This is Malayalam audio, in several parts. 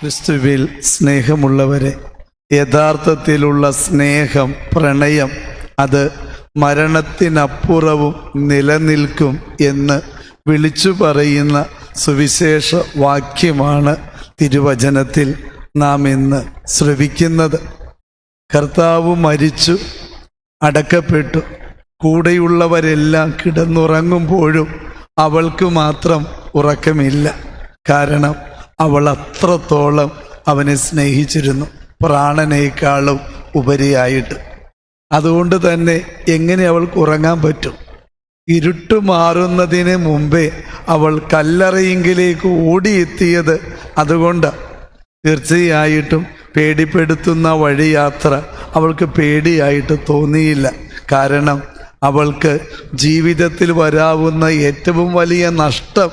ക്രിസ്തുവിൽ സ്നേഹമുള്ളവരെ യഥാർത്ഥത്തിലുള്ള സ്നേഹം പ്രണയം അത് മരണത്തിനപ്പുറവും നിലനിൽക്കും എന്ന് വിളിച്ചു പറയുന്ന സുവിശേഷ വാക്യമാണ് തിരുവചനത്തിൽ നാം ഇന്ന് ശ്രവിക്കുന്നത്. കർത്താവ് മരിച്ചു അടക്കപ്പെട്ടു. കൂടെയുള്ളവരെല്ലാം കിടന്നുറങ്ങുമ്പോഴും അവൾക്ക് മാത്രം ഉറക്കമില്ല. കാരണം അവൾ അത്രത്തോളം അവനെ സ്നേഹിച്ചിരുന്നു പ്രാണനേക്കാളും ഉപരിയായിട്ട്. അതുകൊണ്ട് തന്നെ എങ്ങനെ അവൾക്ക് ഉറങ്ങാൻ പറ്റും? ഇരുട്ട് മാറുന്നതിന് മുമ്പേ അവൾ കല്ലറയിങ്കിലേക്ക് ഓടിയെത്തിയത് അതുകൊണ്ട്. തീർച്ചയായിട്ടും പേടിപ്പെടുത്തുന്ന വഴിയാത്ര അവൾക്ക് പേടിയായിട്ട് തോന്നിയില്ല. കാരണം അവൾക്ക് ജീവിതത്തിൽ വരാവുന്ന ഏറ്റവും വലിയ നഷ്ടം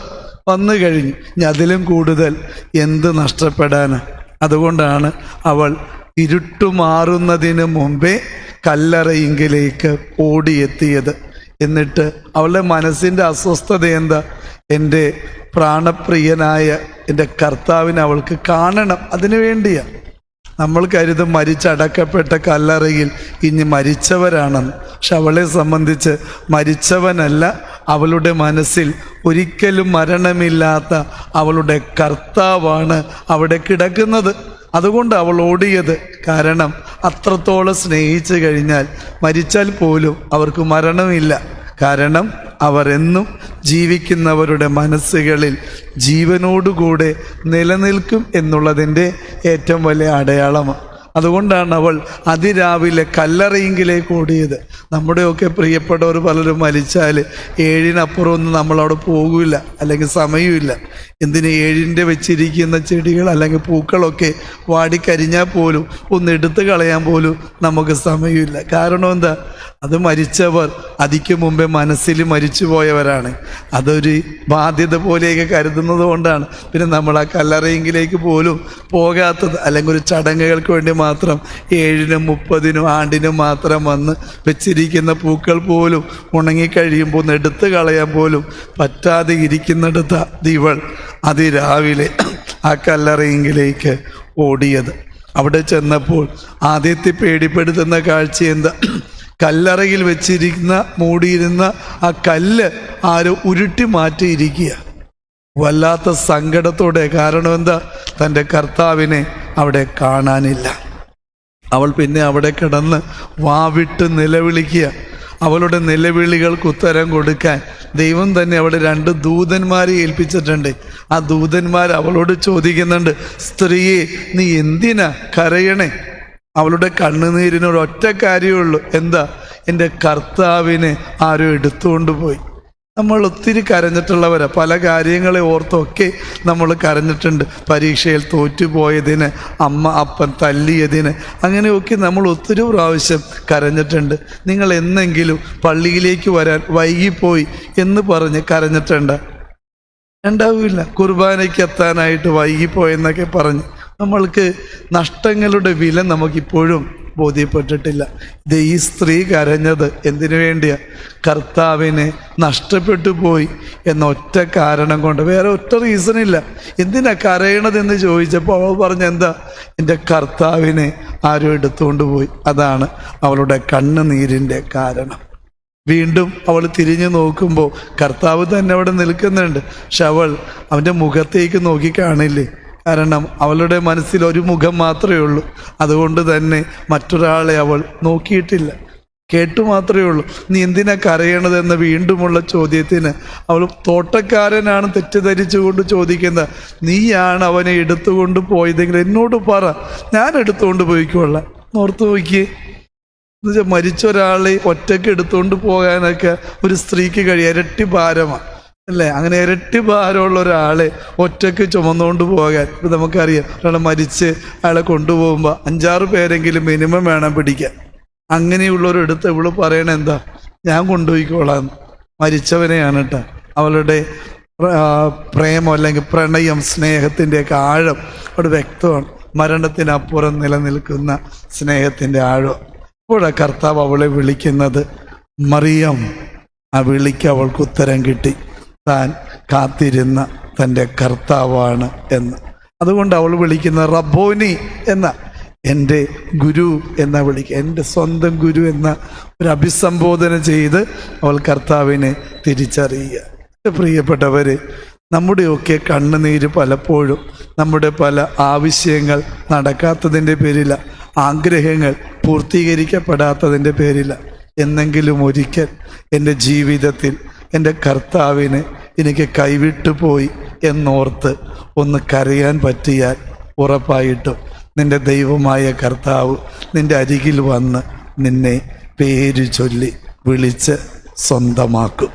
വന്നു കഴിഞ്ഞു. ഇനി അതിലും കൂടുതൽ എന്ത് നഷ്ടപ്പെടാന്? അതുകൊണ്ടാണ് അവൾ ഇരുട്ടുമാറുന്നതിന് മുമ്പേ കല്ലറയിങ്കിലേക്ക് ഓടിയെത്തിയത്. എന്നിട്ട് അവളുടെ മനസ്സിന്റെ അസ്വസ്ഥത എന്താ? എന്റെ പ്രാണപ്രിയനായ എന്റെ കർത്താവിനെ അവൾക്ക് കാണണം. അതിനു വേണ്ടിയാണ് നമ്മൾ കരുതും മരിച്ചടക്കപ്പെട്ട കല്ലറയിൽ ഇനി മരിച്ചവരാണെന്ന്. പക്ഷെ അവളെ സംബന്ധിച്ച് മരിച്ചവനല്ല അവളുടെ മനസ്സിൽ ഒരിക്കലും മരണമില്ലാത്ത അവളുടെ കർത്താവാണ് അവിടെ കിടക്കുന്നത്. അതുകൊണ്ട് അവൾ ഓടിയത്. കാരണം അത്രത്തോളം സ്നേഹിച്ചു കഴിഞ്ഞാൽ മരിച്ചാൽ പോലും അവർക്ക് മരണമില്ല. കാരണം അവർ എന്നും ജീവിക്കുന്നവരുടെ മനസ്സുകളിൽ ജീവനോടുകൂടെ നിലനിൽക്കും എന്നുള്ളതിന്റെ ഏറ്റവും വലിയ അടയാളമാണ്. അതുകൊണ്ടാണ് അവൾ അതിരാവിലെ കല്ലറയെങ്കിലേക്ക് ഓടിയത്. നമ്മുടെയൊക്കെ പ്രിയപ്പെട്ടവർ പലരും മരിച്ചാൽ ഏഴിനപ്പുറമൊന്നും നമ്മളവിടെ പോകില്ല അല്ലെങ്കിൽ സമയമില്ല. എന്തിന് ഏഴിന്റെ വെച്ചിരിക്കുന്ന ചെടികൾ അല്ലെങ്കിൽ പൂക്കളൊക്കെ വാടിക്കരിഞ്ഞാൽ പോലും ഒന്ന് എടുത്തു കളയാൻ പോലും നമുക്ക് സമയമില്ല. കാരണം എന്താ? അത് മരിച്ചവർ അതിക്ക് മുമ്പേ മനസ്സിൽ മരിച്ചു പോയവരാണ് അതൊരു ബാധ്യത പോലെയൊക്കെ കരുതുന്നത് കൊണ്ടാണ്. പിന്നെ നമ്മൾ ആ കല്ലറയെങ്കിലേക്ക് പോലും പോകാത്തത്. അല്ലെങ്കിൽ ഒരു ചടങ്ങുകൾക്ക് വേണ്ടി മാത്രം ഏഴിനും മുപ്പതിനും ആണ്ടിനും മാത്രം വന്ന് വെച്ചിരിക്കുന്ന പൂക്കൾ പോലും ഉണങ്ങിക്കഴിയുമ്പോൾ ഒന്ന് എടുത്തു കളയാൻ പോലും പറ്റാതെ ഇരിക്കുന്നിടത്ത ദിവൾ അതിരാവിലെ ആ കല്ലറയിങ്കിലേക്ക് ഓടിയത്. അവിടെ ചെന്നപ്പോൾ ആദ്യത്തെ പേടിപ്പെടുത്തുന്ന കാഴ്ച എന്താ? കല്ലറയിൽ വെച്ചിരിക്കുന്ന മൂടിയിരുന്ന ആ കല്ല് ആരോ ഉരുട്ടി മാറ്റിയിരിക്കുക. വല്ലാത്ത സങ്കടത്തോടെ. കാരണം എന്താ? തന്റെ കർത്താവിനെ അവിടെ കാണാനില്ല. അവൾ പിന്നെ അവിടെ കിടന്ന് വാവിട്ട് നിലവിളിക്കുക. അവളുടെ നിലവിളികൾക്ക് ഉത്തരം കൊടുക്കാൻ ദൈവം തന്നെ അവിടെ രണ്ട് ദൂതന്മാരെ ഏൽപ്പിച്ചിട്ടുണ്ട്. ആ ദൂതന്മാർ അവളോട് ചോദിക്കുന്നുണ്ട് സ്ത്രീയെ നീ എന്തിനാ കരയണേ? അവളുടെ കണ്ണുനീരിനൊരൊറ്റ കാര്യമുള്ളൂ എന്താ? എന്റെ കർത്താവിനെ ആരോ എടുത്തുകൊണ്ട് പോയി. നമ്മൾ ഒത്തിരി കരഞ്ഞിട്ടുള്ളവരാ. പല കാര്യങ്ങളെ ഓർത്തൊക്കെ നമ്മൾ കരഞ്ഞിട്ടുണ്ട്. പരീക്ഷയിൽ തോറ്റുപോയതിന് അമ്മ അപ്പൻ തല്ലിയതിന് അങ്ങനെയൊക്കെ നമ്മൾ ഒത്തിരി പ്രാവശ്യം കരഞ്ഞിട്ടുണ്ട്. നിങ്ങൾ എന്നെങ്കിലും പള്ളിയിലേക്ക് വരാൻ വൈകിപ്പോയി എന്ന് പറഞ്ഞ് കരഞ്ഞിട്ടുണ്ട്? ഉണ്ടാവില്ല. കുർബാനയ്ക്ക് എത്താനായിട്ട് വൈകിപ്പോയെന്നൊക്കെ പറഞ്ഞ്. നമ്മൾക്ക് നഷ്ടങ്ങളുടെ വില നമുക്കിപ്പോഴും ബോധ്യപ്പെട്ടിട്ടില്ല. ഇത് ഈ സ്ത്രീ കരഞ്ഞത് എന്തിനു വേണ്ടിയാ? കർത്താവിനെ നഷ്ടപ്പെട്ടു പോയി എന്ന ഒറ്റ കാരണം കൊണ്ട്. വേറെ ഒറ്റ റീസൺ ഇല്ല. എന്തിനാ കരയണതെന്ന് ചോദിച്ചപ്പോൾ അവൾ പറഞ്ഞ എന്താ? എന്റെ കർത്താവിനെ ആരും എടുത്തുകൊണ്ട് പോയി. അതാണ് അവളുടെ കണ്ണുനീരിന്റെ കാരണം. വീണ്ടും അവൾ തിരിഞ്ഞു നോക്കുമ്പോൾ കർത്താവ് തന്നെ അവിടെ നിൽക്കുന്നുണ്ട്. പക്ഷെ അവൾ അവന്റെ മുഖത്തേക്ക് നോക്കി കാണില്ലേ? കാരണം അവളുടെ മനസ്സിൽ ഒരു മുഖം മാത്രമേ ഉള്ളൂ. അതുകൊണ്ട് തന്നെ മറ്റൊരാളെ അവൾ നോക്കിയിട്ടില്ല. കേട്ടു മാത്രമേ ഉള്ളൂ. നീ എന്തിനാ കരയണതെന്ന വീണ്ടുമുള്ള ചോദ്യത്തിന് അവൾ തോട്ടക്കാരനാണ് തെറ്റിദ്ധരിച്ചുകൊണ്ട് ചോദിക്കുന്നത്. നീയാണ് അവനെ എടുത്തുകൊണ്ട് പോയതെങ്കിൽ എന്നോട് പറ. ഞാൻ എടുത്തുകൊണ്ട് പോയിക്കോളാം. ഓർത്ത് നോക്കിയേ. എന്നുവെച്ചാൽ മരിച്ച ഒരാളെ ഒറ്റയ്ക്ക് എടുത്തുകൊണ്ട് പോകാനൊക്കെ ഒരു സ്ത്രീക്ക് കഴിയും. ഇരട്ടി ഭാരമാണ് അല്ലേ? അങ്ങനെ ഇരട്ടി ഭാരമുള്ള ഒരാളെ ഒറ്റയ്ക്ക് ചുമന്നുകൊണ്ട് പോകാൻ ഇപ്പം നമുക്കറിയാം. ഒരാളെ മരിച്ച് അയാളെ കൊണ്ടുപോകുമ്പോൾ അഞ്ചാറ് പേരെങ്കിലും മിനിമം വേണം പിടിക്കാൻ. അങ്ങനെയുള്ളവരെടുത്ത് ഇവൾ പറയണ എന്താ? ഞാൻ കൊണ്ടുപോയിക്കോളാം. മരിച്ചവനെയാണ് കേട്ടോ അവളുടെ പ്രേമം അല്ലെങ്കിൽ പ്രണയം സ്നേഹത്തിന്റെയൊക്കെ ആഴം അവിടെ വ്യക്തമാണ്. മരണത്തിനപ്പുറം നിലനിൽക്കുന്ന സ്നേഹത്തിന്റെ ആഴം. അപ്പോഴാണ് കർത്താവ് അവളെ വിളിക്കുന്നത്. മറിയം. ആ വിളിക്ക് അവൾക്ക് ഉത്തരം കിട്ടി. താൻ കാത്തിരുന്ന തന്റെ കർത്താവാണ് എന്ന്. അതുകൊണ്ട് അവൾ വിളിക്കുന്ന റബോനി എന്ന എന്റെ ഗുരു എന്ന വിളിക്കുക എന്റെ സ്വന്തം ഗുരു എന്ന ഒരു അഭിസംബോധന ചെയ്ത് അവൾ കർത്താവിനെ തിരിച്ചറിയുക. പ്രിയപ്പെട്ടവർ നമ്മുടെയൊക്കെ കണ്ണുനീര് പലപ്പോഴും നമ്മുടെ പല ആവശ്യങ്ങൾ നടക്കാത്തതിന്റെ പേരില ആഗ്രഹങ്ങൾ പൂർത്തീകരിക്കപ്പെടാത്തതിന്റെ പേരില. എന്നെങ്കിലും ഒരിക്കൽ എന്റെ ജീവിതത്തിൽ എന്റെ കർത്താവിനെ എനിക്ക് കൈവിട്ടു പോയി എന്നോർത്ത് ഒന്ന് കരയാൻ പറ്റിയാൽ ഉറപ്പായിട്ടും നിന്റെ ദൈവമായ കർത്താവ് നിന്റെ അരികിൽ വന്ന് നിന്നെ പേര് ചൊല്ലി വിളിച്ച് സ്വന്തമാക്കും.